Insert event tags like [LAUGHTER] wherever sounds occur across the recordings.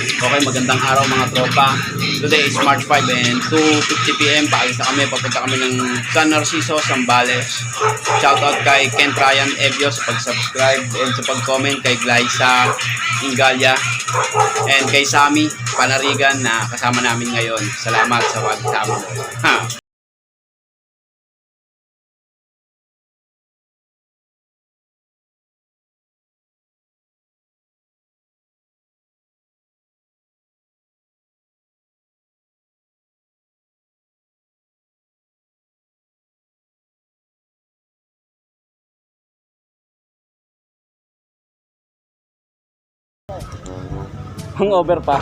Okay, magandang araw mga tropa. Today is March 5 and 2.50pm. Paalis na kami. Papunta kami ng San Narciso, Zambales. Shoutout kay Kent Ryan Evio sa pag-subscribe and sa pag-comment kay Glyza Ingalia and kay Sami Panarigan na kasama namin ngayon. Salamat sa pagsama. Ha. Hangover pa.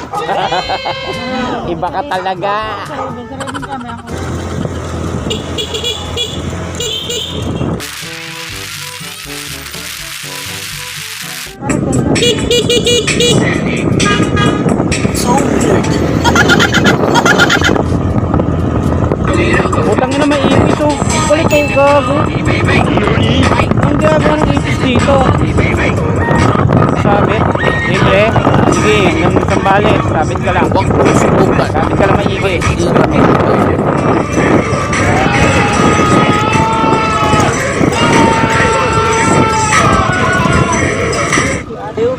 Iba ka talaga. Utang na may ipis ito. Kulit kayo gago. Ang gago ng ipis dito. Hanggang sambales. Sabit ka lang. Sabit ka lang may ipis.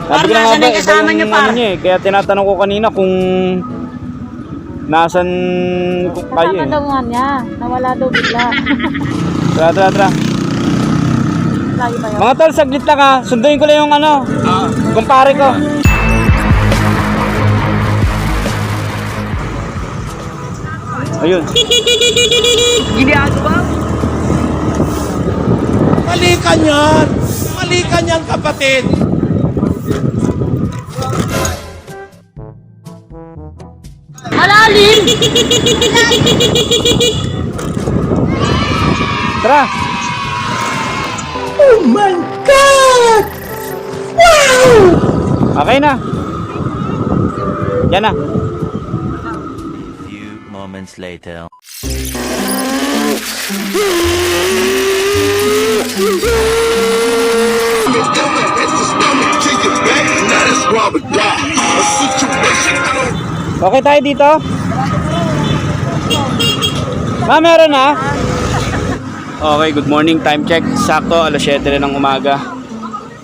Sabi ko na nga ba, iba yung pa. ano niya eh. Kaya tinatanong ko kanina kung nasan kayo eh. daw nga niya. Nawala daw bigla. [LAUGHS] Tara, tara, tara. Lagi ba yun? Mga tol, saglit lang ha. Sunduin ko lang yung ano, kumpare ko. Ayun. Mali ka niyan! Mali ka niyan, kapatid! Malalim! Tara. Oh my God! Wow! Okay na. Yan na. Moments later. Okay tayo dito? Ma, meron na? Okay, good morning. Time check. Sakto, alas 7 rin ng umaga.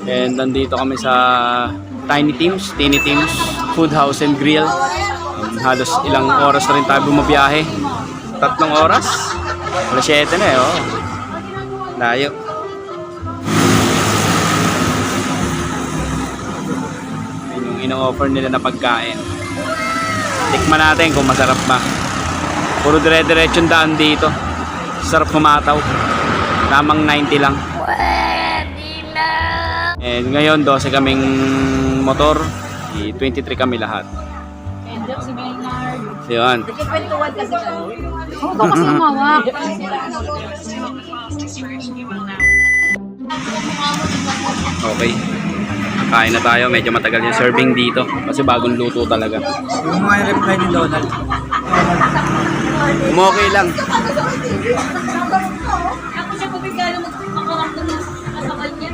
And nandito kami sa Tiny Teams, Tiny Teams, Food House and Grill. Halos ilang oras na rin tayo bumabiyahe. Tatlong oras? Alas 7 na eh, oh. Layo. Yun yung ino-offer nila na pagkain. Tikman natin kung masarap ba. Puro dire-diretsong daan dito. Sarap kumataw. Lamang 90 lang. And ngayon, 12 kaming motor. I- 23 kami lahat. Yun. Kwentuhan kasi. Oo, oh, kasi. Okay. Kain na tayo. Medyo matagal yung serving dito. Kasi bagong luto talaga. Yung mga reply ni Donald. Okay lang. Ako siya pabigalo magpapakawak na sa kanya.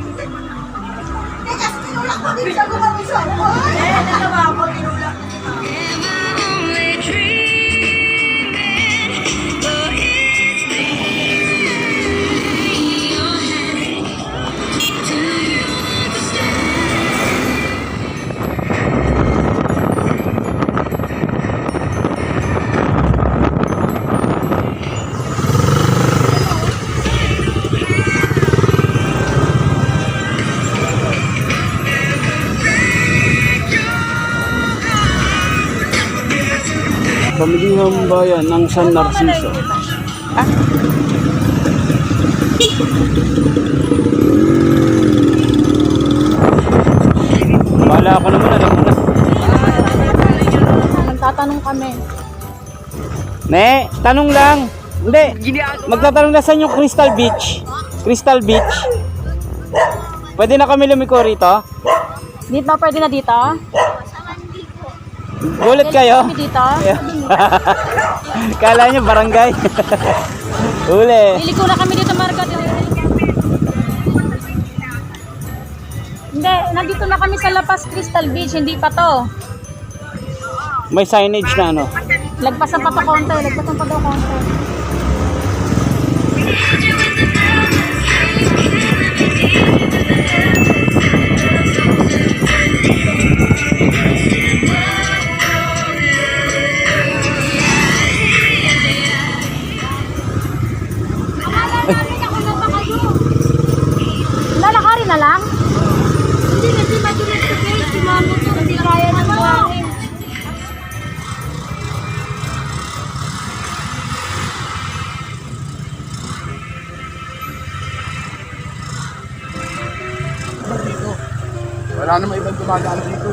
Pamilihang bayan ng San Narciso. Wala ako naman alam mo na. Magtatanong kami. Ne, tanong lang. Hindi. Magtatanong na saan yung Crystal Beach? Crystal Beach. Pwede na kami lumiko rito? Dito, pwede na dito? Gulat kayo? Dito? [LAUGHS] Kala nyo barangay. [LAUGHS] Uli. Liliko na kami dito, Marga. Hindi, nandito na kami sa Lapas Crystal Beach, hindi pa to. May signage na ano. Lagpasan pa to konti, lagpasan pa daw konti. Lalakarin dumadaan dito.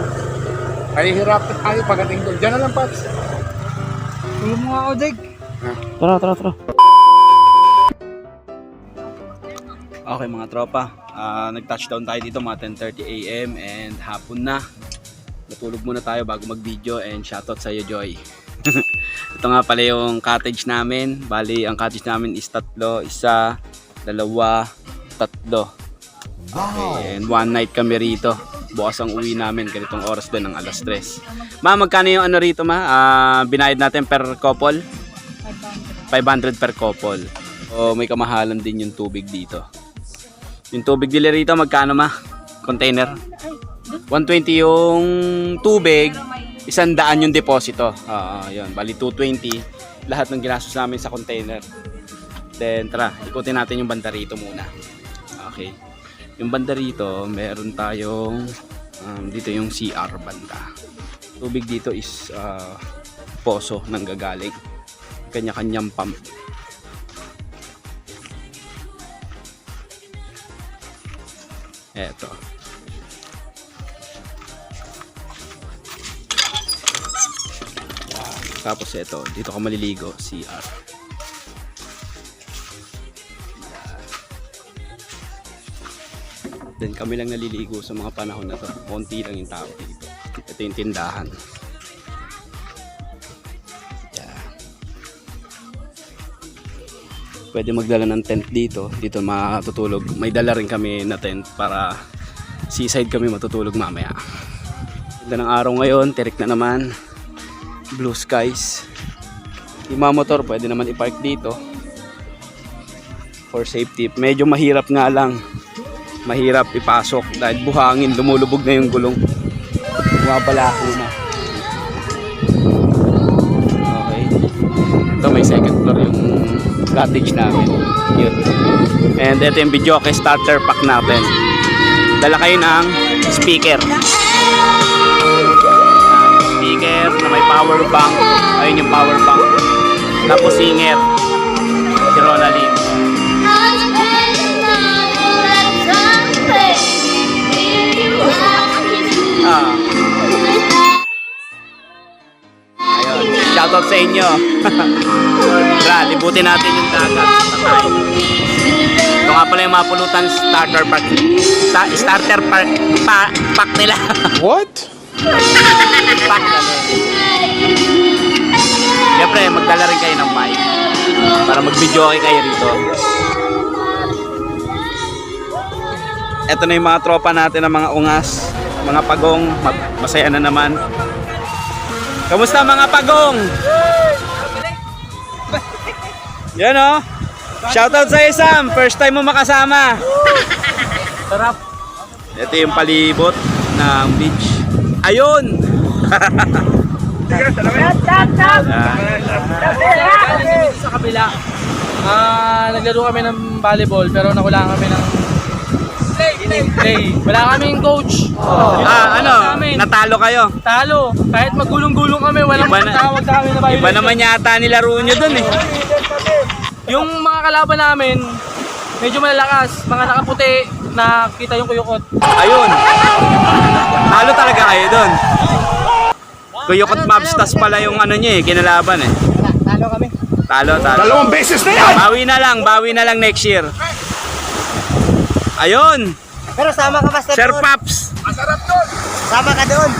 Kaya hirap na tayo pagdating doon. Diyan na lang, Pats. Tulong mo nga ako, Jake. Tara, tara, tara. Okay mga tropa, Ah, nag-touchdown tayo dito mga 10.30 a.m. and hapon na. Natulog muna tayo bago mag-video and shoutout sa iyo Joy. [LAUGHS] Ito nga pala yung cottage namin. Bali, ang cottage namin is tatlo, isa, dalawa, tatlo. Okay, and one night kami rito. Bukas ang uwi namin, ganitong oras din ng alas 3. Ma, magkano yung ano rito ma? Ah, binayad natin per couple? 500 per couple. O may kamahalan din yung tubig dito. Yung tubig nila rito magkano ma? Container? 120 yung tubig, isang daan yung deposito. Ah, yun. Bali 220 lahat ng ginastos namin sa container. Then tara, ikutin natin yung banda rito muna. Okay. Yung banda rito, meron tayong um, dito yung CR banda. Tubig dito is ah, poso nang gagaling. Kanya-kanyang pump. Eto. Tapos ito, dito ka maliligo, CR. Then kami lang naliligo sa mga panahon na to. Konti lang yung tao dito. Ito yung tindahan. Yeah. Pwede magdala ng tent dito. Dito matutulog. May dala rin kami na tent para seaside kami matutulog mamaya. Ganda ng araw ngayon. Tirik na naman. Blue skies. Yung mga motor pwede naman i-park dito. For safety. Medyo mahirap nga lang mahirap ipasok dahil buhangin lumulubog na yung gulong. Bumabalako na. Okay. Ito may second floor yung cottage namin. Yun. And ito yung video kay starter pack natin. Dala kayo ng speaker. Speaker na may power bank. Ayun yung power bank. Tapos singer shoutout sa inyo. [LAUGHS] Tara, libutin natin yung dagat. Ito nga pala yung mga pulutan starter pack. Sta- starter pack, pa, pack nila. [LAUGHS] What? pack na Siyempre, magdala rin kayo ng mic. Para mag-video okay kayo rito. Ito na yung mga tropa natin ng mga ungas, mga pagong, masaya na naman. Kamusta mga pagong? Yan o. Shoutout sa Sam. First time mo makasama. Sarap. Ito yung palibot ng beach. Ayun. Sa kabila. Ah, naglaro kami ng volleyball pero nakulangan kami ng play. Wala kaming coach. Ah, ano? Natalo kayo. Talo. Kahit magulong-gulong kami, walang Iba na- tawag sa amin na violation. Iba naman yata nilaro nyo dun eh. Yung mga kalaban namin, medyo malalakas. Mga nakaputi na kita yung kuyukot. Ayun. Talo talaga kayo dun. Kuyukot Mobstars pala yung ano nyo eh, kinalaban eh. Talo kami. Talo, talo. Dalawang beses na yan! Bawi na lang, bawi na lang next year. Ayun, Pero sama ka ba sa Sir Paps. Sama ka doon.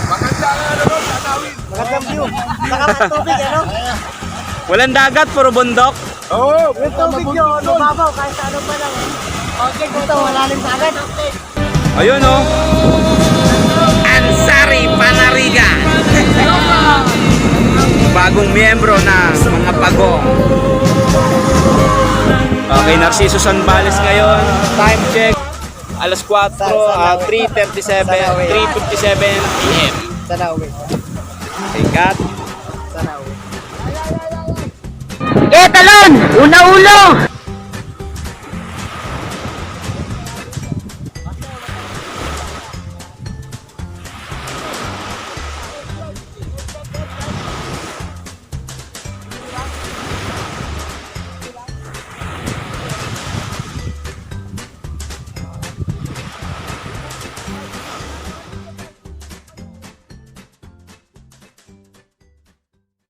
Magandang view. Saka ka tubig, ano? Walang dagat, puro bundok. Oo! Yung tubig nyo, lumabaw kahit sa ano pa lang. Okay, dito, malalim sa agad. Ayun oh. Ansari Panariga. [LAUGHS] bagong miyembro ng mga pagong. Okay, Narciso Sanbales ngayon. Time check. Alas 4, ah, 3.37, 3.57 p.m. Sana uwi. Sikat. Sana uwi. Eh, talon! Una ulo!